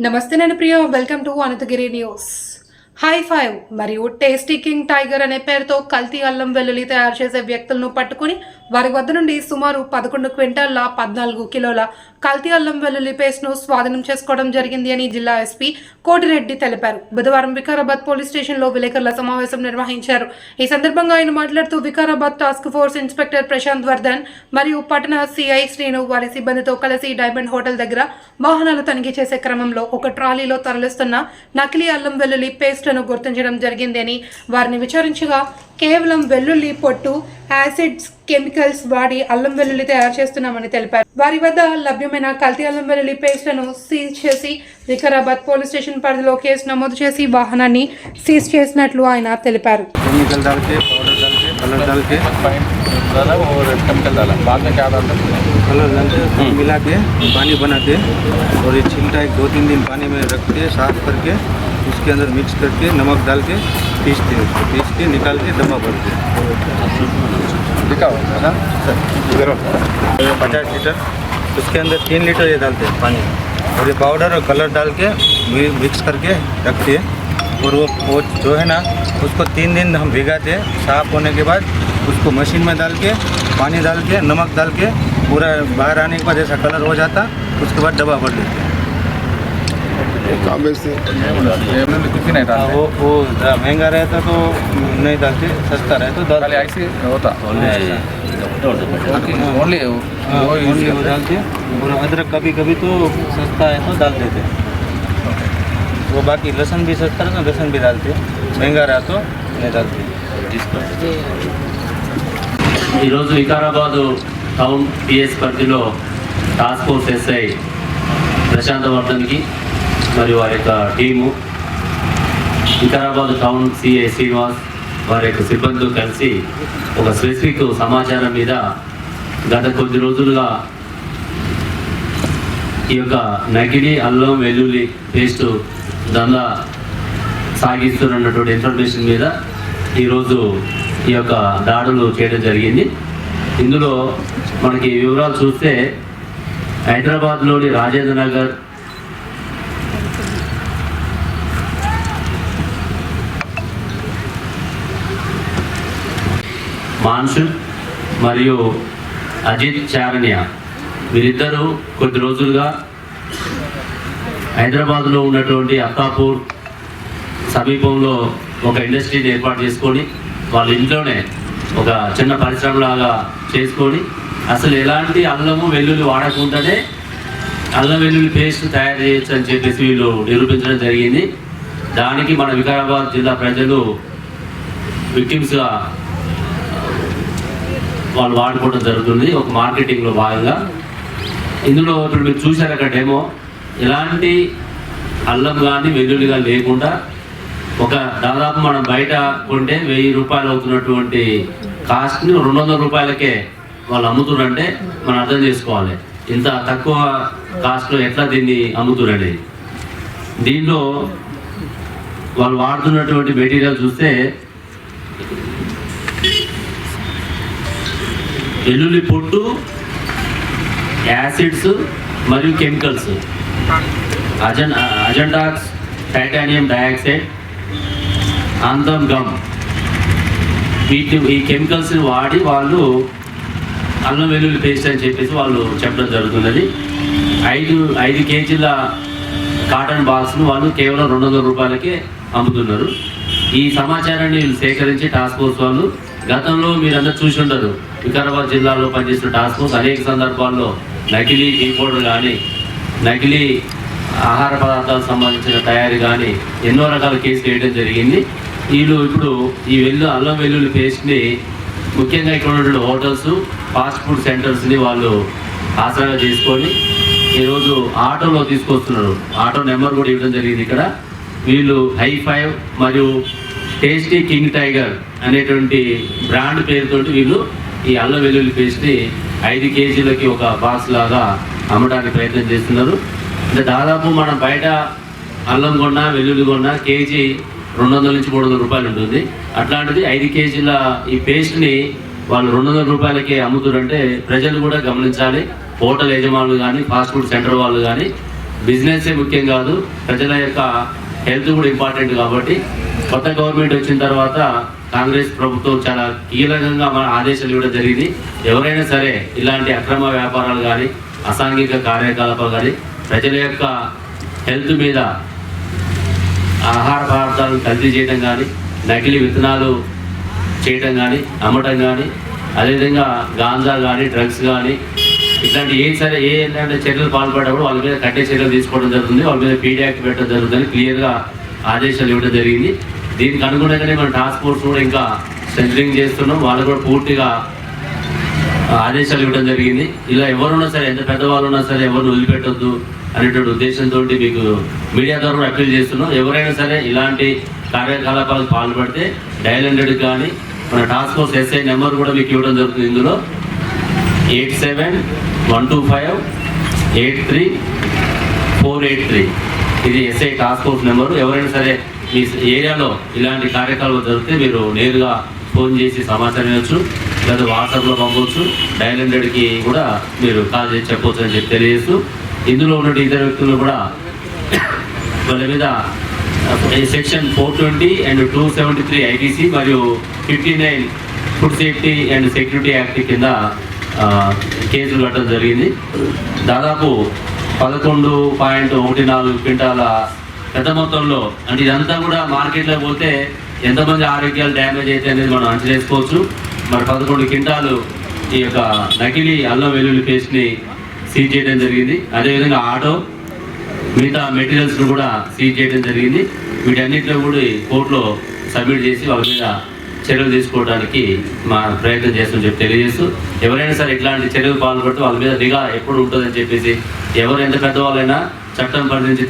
నమస్తే నేను Priya welcome to Anantagiri news High Five మరియు టేస్టీ కింగ్ టైగర్ అనే పేరుతో కల్తీ అల్లం వెల్లుల్లి తయారు చేసే వ్యక్తులను పట్టుకుని వారి వద్ద నుండి సుమారు పదకొండు క్వింటాల్ల పద్నాలుగు కిలోల కల్తీ అల్లం వెల్లుల్లి పేస్ట్ను స్వాధీనం చేసుకోవడం జరిగింది అని జిల్లా ఎస్పీ కోటిరెడ్డి తెలిపారు. బుధవారం వికారాబాద్ పోలీస్ స్టేషన్లో విలేకరుల సమావేశం నిర్వహించారు. ఈ సందర్భంగా ఆయన మాట్లాడుతూ Vikarabad task force inspector Prashant Vardhan మరియు పట్టణ సిఐ శ్రీను వారి సిబ్బందితో కలిసి డైమండ్ హోటల్ దగ్గర వాహనాలు తనిఖీ చేసే క్రమంలో ఒక ట్రాలీలో తరలిస్తున్న నకిలీ అల్లం వెల్లుల్లి పేస్ట్లను గుర్తించడం జరిగిందని వారిని విచారించగా కేవలం వెల్లుల్లి పొట్టు యాసిడ్స్ కెమికల్స్ వాడి అల్లం వెల్లుల్లి తయారు చేస్తున్నామని తెలిపారు వారి వద్ద లభ్యమైన కల్తీ అల్లం వెల్లుల్లి పేస్ట్లను సీజ్ చేసి వికారాబాద్ పోలీస్ స్టేషన్ పరిధిలో కేసు నమోదు చేసి వాహనాన్ని సీజ్ చేసినట్లు ఆయన తెలిపారు केमिकल डाल के पाउडर डाल के कलर डाल के फाइन डाला और केमिकल डाला बाद में क्या डालता है कलर डाल के सब मिला के पानी बना के और ये छिलटा एक दो तीन दिन पानी में रख के साफ करके उसके अंदर मिक्स करके नमक डाल के पीसते हैं उसको पीस के निकाल के डब्बा भरते लिखा हुआ है ना? ये पचास लीटर, उसके अंदर तीन लीटर ये डालते हैं पानी। और ये पाउडर और कलर डाल के मिक्स करके रखते हैं। और वो वो जो है ना, उसको तीन दिन हम भिगाते हैं। साफ़ होने के बाद उसको मशीन में डाल के, पानी डाल के, नमक डाल के, पूरा बाहर आने के बाद ऐसा कलर हो जाता, उसके बाद डब्बा भर देते हैं। कहाँ बेचते हैं एवं कुछ भी नहीं हाँ, डालते वो वो ज़रा महंगा रहता तो नहीं डालते सस्ता रहे तो डाल खाली ऐसे होता ओनली हाँ, वो यूज only वो डालते हैं और अदरक कभी कभी तो सस्ता है तो डाल देते हैं वो बाकी लहसुन भी सस्ता है ना लहसुन भी डालते हैं महंगा रहा तो नहीं डालते ఈరోజు వికారాబాదు టౌన్ పిఎస్ పరిధిలో టాస్క్ ఫోర్స్ ఎస్ఐ ప్రశాంత్ వర్ధన్కి మరియు వారి యొక్క team. Vikarabad town CI Srinivas వారి యొక్క సిబ్బందితో కలిసి ఒక స్పెసిఫిక్ సమాచారం మీద గత కొద్ది రోజులుగా ఈ యొక్క నకిలీ అల్లం వెల్లుల్లి పేస్ట్ దందా సాగిస్తున్నటువంటి ఇన్ఫర్మేషన్ మీద ఈరోజు ఈ యొక్క దాడులు చేయడం జరిగింది. ఇందులో మనకి వివరాలు చూస్తే హైదరాబాద్లోని రాజేంద్ర నగర్ మాన్సూన్ మరియు అజిత్ చారణ్య. వీరిద్దరూ కొద్ది రోజులుగా హైదరాబాద్లో ఉన్నటువంటి అక్కాపూర్ సమీపంలో ఒక ఇండస్ట్రీని ఏర్పాటు చేసుకొని వాళ్ళ ఇంట్లోనే ఒక చిన్న పరిశ్రమలాగా చేసుకొని అసలు ఎలాంటి అల్లము వెల్లుల్లి వాడకుండానే అల్లం వెల్లుల్లి పేస్ట్ తయారు చేయొచ్చు అని చెప్పేసి వీళ్ళు నిరూపించడం జరిగింది. దానికి మన వికారాబాద్ జిల్లా ప్రజలు విక్టిమ్స్గా వాళ్ళు వాడుకోవడం జరుగుతుంది. ఒక మార్కెటింగ్లో భాగంగా. ఇందులో ఇప్పుడు మీరు చూశారు అక్కడ డెమో. ఎలాంటి అల్లం కానీ వెల్లుల్లి కానీ లేకుండా ఒక దాదాపు మనం బయట కొంటే వెయ్యి రూపాయలు అవుతున్నటువంటి కాస్ట్ని రెండు వందల రూపాయలకే వాళ్ళు అమ్ముతున్నారంటే మనం అర్థం చేసుకోవాలి. ఇంత తక్కువ కాస్ట్లో ఎట్లా దీన్ని అమ్ముతున్నారని దీనిలో వాళ్ళు వాడుతున్నటువంటి మెటీరియల్ చూస్తే వెల్లుల్లి పొట్టు యాసిడ్స్ మరియు కెమికల్స్. అజన్ అజెండాక్స్ టైటానియం డయాక్సైడ్ అందం గమ్. వీటి ఈ కెమికల్స్ని వాడి వాళ్ళు అల్లం వెల్లుల్లి పేస్ట్ అని చెప్పేసి వాళ్ళు చెప్పడం జరుగుతున్నది. ఐదు ఐదు కేజీల కాటన్ బాక్స్ను వాళ్ళు కేవలం రెండు వందల రూపాయలకే అమ్ముతున్నారు. ఈ సమాచారాన్ని సేకరించి టాస్క్ ఫోర్స్ వాళ్ళు గతంలో మీరందరూ చూసి ఉండరు వికారాబాద్ జిల్లాలో పనిచేసిన టాస్క్ ఫోర్స్ అనేక సందర్భాల్లో నకిలీ టీ పౌడర్ కానీ నకిలీ ఆహార పదార్థాలకు సంబంధించిన తయారీ కానీ ఎన్నో రకాల కేసులు వేయడం జరిగింది. వీళ్ళు ఇప్పుడు ఈ వెల్లు అల్లం వెల్లుల్లి పేస్ట్ని ముఖ్యంగా ఇక్కడ హోటల్స్ ఫాస్ట్ ఫుడ్ సెంటర్స్ని వాళ్ళు ఆసరాగా చేసుకొని ఈరోజు ఆటోలో తీసుకొస్తున్నారు. ఆటో నెంబర్ కూడా ఇవ్వడం జరిగింది ఇక్కడ. వీళ్ళు హై ఫైవ్ మరియు టేస్టీ కింగ్ టైగర్ అనేటువంటి బ్రాండ్ పేరుతోటి వీళ్ళు ఈ అల్లం వెల్లుల్లి పేస్ట్ని ఐదు కేజీలకి ఒక బాక్స్ లాగా అమ్మడానికి ప్రయత్నం చేస్తున్నారు. అంటే దాదాపు మనం బయట అల్లం కొన్నా వెల్లుల్లి కొన్నా కేజీ రెండు వందల నుంచి మూడు వందల రూపాయలు ఉంటుంది. అట్లాంటిది ఐదు కేజీల ఈ పేస్ట్ని వాళ్ళు రెండు వందల రూపాయలకే అమ్ముతారంటే ప్రజలు కూడా గమనించాలి. హోటల్ యజమానులు కానీ ఫాస్ట్ ఫుడ్ సెంటర్ వాళ్ళు కానీ బిజినెస్సే ముఖ్యం కాదు. ప్రజల యొక్క హెల్త్ కూడా ఇంపార్టెంట్ కాబట్టి కొత్త గవర్నమెంట్ వచ్చిన తర్వాత కాంగ్రెస్ ప్రభుత్వం చాలా కీలకంగా మన ఆదేశాలు ఇవ్వడం జరిగింది. ఎవరైనా సరే ఇలాంటి అక్రమ వ్యాపారాలు కానీ అసాంఘిక కార్యకలాపాలు కానీ ప్రజల యొక్క హెల్త్ మీద ఆహార పదార్థాలను కల్తీ చేయడం కానీ నకిలీ విత్తనాలు చేయటం కానీ అమ్మటం కానీ అదేవిధంగా గాంజా కానీ డ్రగ్స్ కానీ ఇట్లాంటి ఏ సరే ఏ ఏంటంటే చర్యలు పాల్పడేటప్పుడు వాళ్ళ మీద కట్టే చర్యలు తీసుకోవడం జరుగుతుంది. వాళ్ళ మీద పీడియాక్ట్ పెట్టడం జరుగుతుంది క్లియర్గా ఆదేశాలు ఇవ్వడం జరిగింది. దీనికి అనుగుణంగానే మన టాస్క్ ఫోర్స్ కూడా ఇంకా సెంటరింగ్ చేస్తున్నాం. వాళ్ళు కూడా పూర్తిగా ఆదేశాలు ఇవ్వడం జరిగింది. ఇలా ఎవరున్నా సరే ఎంత పెద్దవాళ్ళు ఉన్నా సరే ఎవరిని వదిలిపెట్టొద్దు అనేటువంటి ఉద్దేశంతో మీకు మీడియా ద్వారా అప్పీల్ చేస్తున్నాం. ఎవరైనా సరే ఇలాంటి కార్యకలాపాలకు పాల్పడితే డయల్ హండ్రెడ్ కానీ మన టాస్క్ ఫోర్స్ ఎస్ఐ నెంబర్ కూడా మీకు ఇవ్వడం జరుగుతుంది. ఇందులో eight seven one two five eight three four eight three. ఇది ఎస్ఐ టాస్క్ ఫోర్స్ నెంబరు. ఎవరైనా సరే మీ ఏరియాలో ఇలాంటి కార్యక్రమాలు జరిగితే మీరు నేరుగా ఫోన్ చేసి సమాచారం ఇవ్వచ్చు లేదా వాట్సాప్లో పంపవచ్చు. డైల్ హండ్రెడ్కి కూడా మీరు కాల్ చేసి చెప్పవచ్చు అని చెప్పి తెలియజేస్తూ ఇందులో ఉన్న ఇతర వ్యక్తులు కూడా వాళ్ళ మీద section four twenty and two seventy three ITC మరియు fifty nine food safety and security act కింద కేసులు కట్టడం జరిగింది. దాదాపు పదకొండు పాయింట్ ఒకటి నాలుగు క్వింటాల పెద్ద మొత్తంలో. అంటే ఇదంతా కూడా మార్కెట్లో పోతే ఎంతమంది ఆరోగ్యాలు డ్యామేజ్ అయితే అనేది మనం అంచనేసుకోవచ్చు మరి పదకొండు క్వింటాలు ఈ యొక్క నకిలీ అల్లం వెల్లుల్లి పేస్ట్ని సీజ్ చేయడం జరిగింది. అదేవిధంగా ఆటో మిగతా మెటీరియల్స్ను కూడా సీజ్ చేయడం జరిగింది. వీటన్నిటిలో కూడా కోర్టులో సబ్మిట్ చేసి వాళ్ళ మీద చర్యలు తీసుకోవడానికి మా ప్రయత్నం చేస్తామని చెప్పి తెలియజేస్తూ ఎవరైనా సరే ఇట్లాంటి చర్యలు పాల్పడితే వాళ్ళ మీద నిఘా ఎప్పుడు ఉంటుందని చెప్పేసి ఎవరు ఎంత పెద్దవాళ్ళైనా చట్టం పరిధించి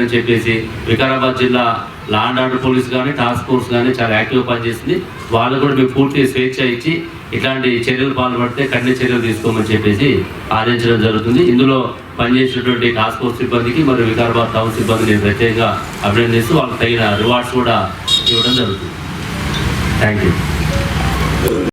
నుంచి చెప్పేసి వికారాబాద్ జిల్లా లా అండ్ ఆర్డర్ పోలీస్ కానీ టాస్క్ ఫోర్స్ కానీ చాలా యాక్టివ్గా పనిచేసింది. వాళ్ళు కూడా మేము పూర్తి స్వేచ్ఛ ఇచ్చి ఇట్లాంటి చర్యలు పాల్పడితే కఠిన చర్యలు తీసుకోమని చెప్పేసి ఆదేశించడం జరుగుతుంది. ఇందులో పనిచేసినటువంటి టాస్క్ ఫోర్స్ సిబ్బందికి మరియు వికారాబాద్ టౌన్ సిబ్బందిని నేను ప్రత్యేకంగా అభినందిస్తూ వాళ్ళకి తగిన రివార్డ్స్ కూడా ఇవ్వడం జరుగుతుంది. Thank you